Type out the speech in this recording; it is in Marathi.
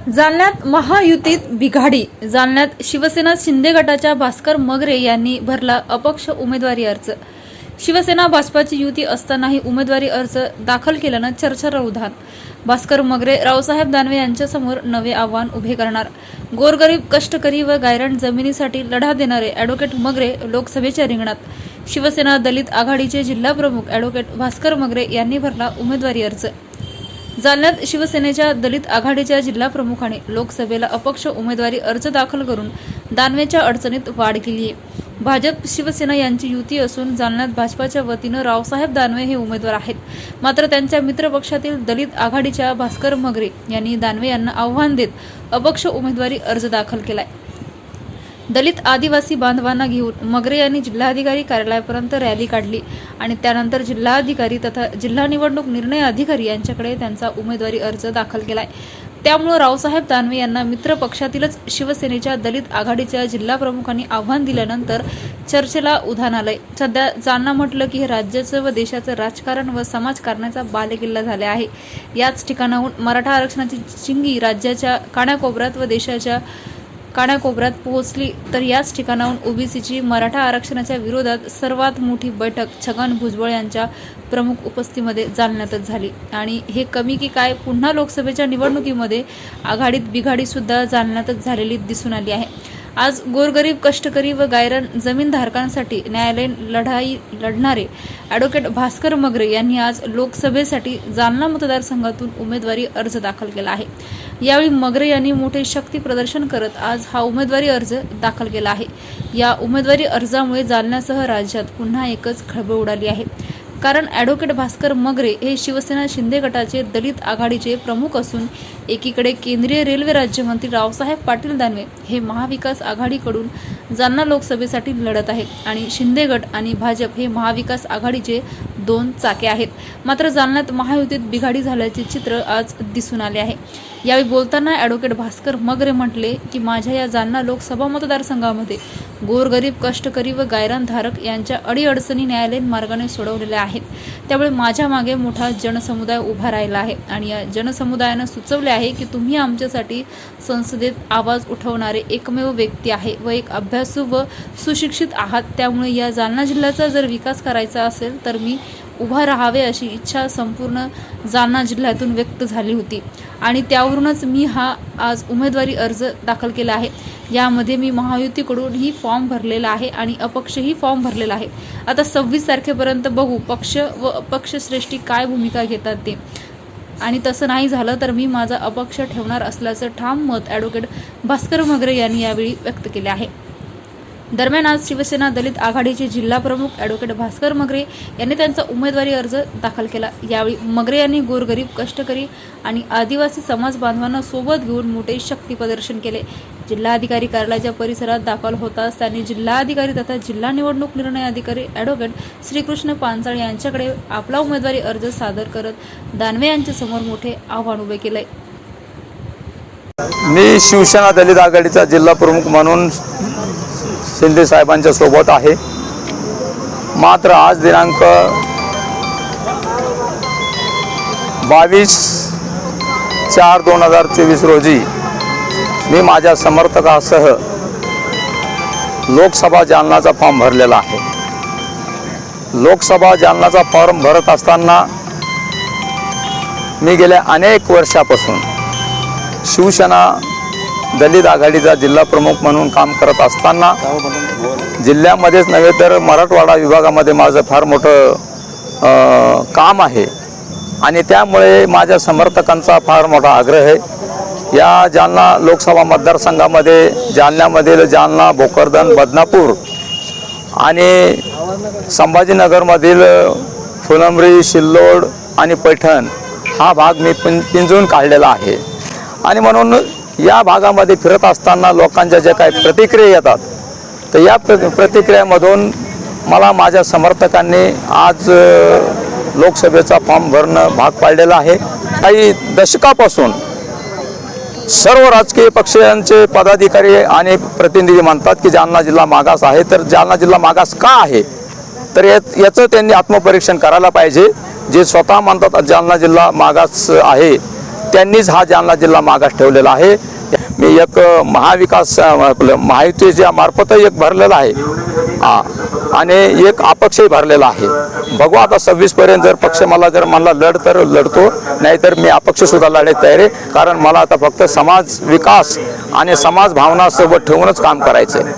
जालन्यात महायुतीत बिघाडी. जालन्यात शिवसेना शिंदे गटाच्या भास्कर मगरे यांनी भरला अपक्ष उमेदवारी अर्ज. शिवसेना भाजपाची युती असतानाही उमेदवारी अर्ज दाखल केल्यानं चर्चा रवधान भास्कर मगरे रावसाहेब दानवे यांच्यासमोर नवे आव्हान उभे करणार. गोरगरीब कष्टकरी व गायरण जमिनीसाठी लढा देणारे अॅडव्होकेट मगरे लोकसभेच्या रिंगणात. शिवसेना दलित आघाडीचे जिल्हाप्रमुख अॅडव्होकेट भास्कर मगरे यांनी भरला उमेदवारी अर्ज. जालन्यात शिवसेनेच्या दलित आघाडीच्या जिल्हाप्रमुखाने लोकसभेला अपक्ष उमेदवारी अर्ज दाखल करून दानवेच्या अडचणीत वाढ केली आहे भाजप शिवसेना यांची युती असून जालन्यात भाजपाच्या वतीनं रावसाहेब दानवे हे उमेदवार आहेत. मात्र त्यांच्या मित्रपक्षातील दलित आघाडीच्या भास्कर मगरे यांनी दानवे यांना आव्हान देत अपक्ष उमेदवारी अर्ज दाखल केलाय. दलित आदिवासी बांधवांना घेऊन मगरे यांनी जिल्हाधिकारी कार्यालयापर्यंत रॅली काढली आणि त्यानंतर जिल्हाधिकारी तथा जिल्हा निवडणूक निर्णय अधिकारी यांच्याकडे त्यांचा उमेदवारी अर्ज दाखल केलाय. त्यामुळे रावसाहेब दानवे यांना मित्र पक्षातीलच शिवसेनेच्या दलित आघाडीच्या जिल्हा प्रमुखांनी आव्हान दिल्यानंतर चर्चेला उधाण आलंय. सध्या जालना म्हटलं की हे राज्याचं व देशाचं राजकारण व समाजकारणाचा बालेकिल्ला झाले आहे. याच ठिकाणाहून मराठा आरक्षणाची चिंगी राज्याच्या काण्याकोपऱ्यात व देशाच्या कानाकोपऱ्यात पोहोचली तर याच ठिकाणाहून ओबीसीची मराठा आरक्षणाच्या विरोधात सर्वात मोठी बैठक छगन भुजबळ यांच्या प्रमुख उपस्थितीमध्ये जालन्यातच झाली. आणि हे कमी की काय पुन्हा लोकसभेच्या निवडणुकीमध्ये आघाडीत बिघाडीसुद्धा जालण्यातच जालन्यातच झालेली दिसून आली आहे. आज गोरगरीब कष्टकरी व गायरान जमीनधारकांसाठी न्यायालयीन लढाई लढणारे ॲडव्होकेट भास्कर मगरे यांनी आज लोकसभेसाठी जालना मतदारसंघातून उमेदवारी अर्ज दाखल केला आहे. यावेळी मगरे यांनी मोठे शक्ती प्रदर्शन करत आज हा उमेदवारी अर्ज दाखल केला आहे. या उमेदवारी अर्जामुळे जालन्यासह राज्यात पुन्हा एकच खळबळ उडाली आहे. कारण ॲडव्होकेट भास्कर मगरे हे शिवसेना शिंदे गटाचे दलित आघाडीचे प्रमुख असून एकीकडे केंद्रीय रेल्वे राज्यमंत्री रावसाहेब पाटील दानवे हे महाविकास आघाडीकडून जालना लोकसभेसाठी लढत आहेत आणि शिंदे गट आणि भाजप हे महाविकास आघाडीचे दोन चाके आहेत. मात्र जालन्यात महायुतीत बिघाडी झाल्याचे चित्र आज दिसून आले आहे. यावेळी बोलताना ॲडव्होकेट भास्कर मगरे म्हटले की माझ्या या जालना लोकसभा मतदारसंघामध्ये गोरगरीब कष्टकरी व गायरानधारक यांच्या अडीअडचणी न्यायालयीन मार्गाने सोडवलेल्या आहेत. त्यामुळे माझ्या मागे मोठा जनसमुदाय उभा राहिला आहे आणि या जनसमुदायानं सुचवले आहे की तुम्ही आमच्यासाठी संसदेत आवाज उठवणारे एकमेव व्यक्ती आहे व एक अभ्यासू व सुशिक्षित आहात. त्यामुळे या जालना जिल्ह्याचा जर विकास करायचा असेल तर मी उभा राहावे अशी इच्छा संपूर्ण जालना जिल्ह्यातून व्यक्त झाली होती. आणि त्यावरूनच मी हा आज उमेदवारी अर्ज दाखल केला आहे. यामध्ये मी महायुतीकडूनही फॉर्म भरलेला आहे आणि अपक्षही फॉर्म भरलेला आहे. आता सव्वीस तारखेपर्यंत बघू पक्ष व अपक्षश्रेष्ठी काय भूमिका घेतात ते. आणि तसं नाही झालं तर मी माझा अपक्ष ठेवणार असल्याचं ठाम मत ॲडव्होकेट भास्कर मगरे यांनी यावेळी व्यक्त केले आहे. दरम्यान आज शिवसेना दलित आघाडीचे जिल्हा प्रमुख ॲडव्होकेट भास्कर मगरे यांनी त्यांचा उमेदवारी अर्ज दाखल केला. यावेळी मगरे यांनी गोरगरीब कष्टकरी आणि आदिवासी समाज बांधवांना सोबत घेऊन मोठे शक्ती प्रदर्शन केले. जिल्हाधिकारी कार्यालयाच्या परिसरात दाखल होताच त्यांनी जिल्हाधिकारी तथा जिल्हा निवडणूक निर्णय अधिकारी ॲडव्होकेट श्रीकृष्ण पांचाळ यांच्याकडे आपला उमेदवारी अर्ज सादर करत दानवे यांच्यासमोर मोठे आव्हान उभे केले. मी शिवसेना दलित आघाडीचा जिल्हा प्रमुख म्हणून शिंदे साहेबांच्या सोबत आहे. मात्र आज दिनांक बावीस चार दोन हजार चोवीस रोजी मी माझ्या समर्थकासह लोकसभा जालनाचा फॉर्म भरलेला आहे. लोकसभा जालनाचा फॉर्म भरत असताना मी गेल्या अनेक वर्षापासून शिवसेना दलित आघाडीचा जिल्हा प्रमुख म्हणून काम करत असताना जिल्ह्यामध्येच नव्हे तर मराठवाडा विभागामध्ये माझं फार मोठं काम आहे. आणि त्यामुळे माझ्या समर्थकांचा फार मोठा आग्रह आहे. या जालना लोकसभा मतदारसंघामध्ये जालन्यामधील जालना भोकरदन बदनापूर आणि संभाजीनगरमधील फुलंब्री शिल्लोड आणि पैठण हा भाग मी पिं पिंजून काढलेला आहे. आणि म्हणून या भागामध्ये फिरत असताना लोकांच्या ज्या काही प्रतिक्रिया येतात तर या प्र प्रतिक्रियामधून मला माझ्या समर्थकांनी आज लोकसभेचा फॉर्म भरणं भाग पाडलेला आहे. काही दशकापासून सर्व राजकीय पक्षांचे पदाधिकारी आणि प्रतिनिधी म्हणतात की जालना जिल्हा मागास आहे तर जालना जिल्हा मागास का आहे? तर याचं त्यांनी आत्मपरीक्षण करायला पाहिजे. जे स्वतः म्हणतात जालना जिल्हा मागास आहे त्यांनीच हा जालना जिल्हा मागास ठेवलेला आहे. मी एक महाविकास महायुतीच्या मार्फत एक भरलेला आहे. हा. आणि एक अपक्षही भरलेला आहे. बघू आता सव्वीस पर्यंत जर पक्ष मला जर मला लढ तर लढतो नाहीतर मी अपक्ष सुद्धा लढायला तयार आहे. कारण मला आता फक्त समाज विकास आणि समाज भावना सोबत ठेवूनच काम करायचं आहे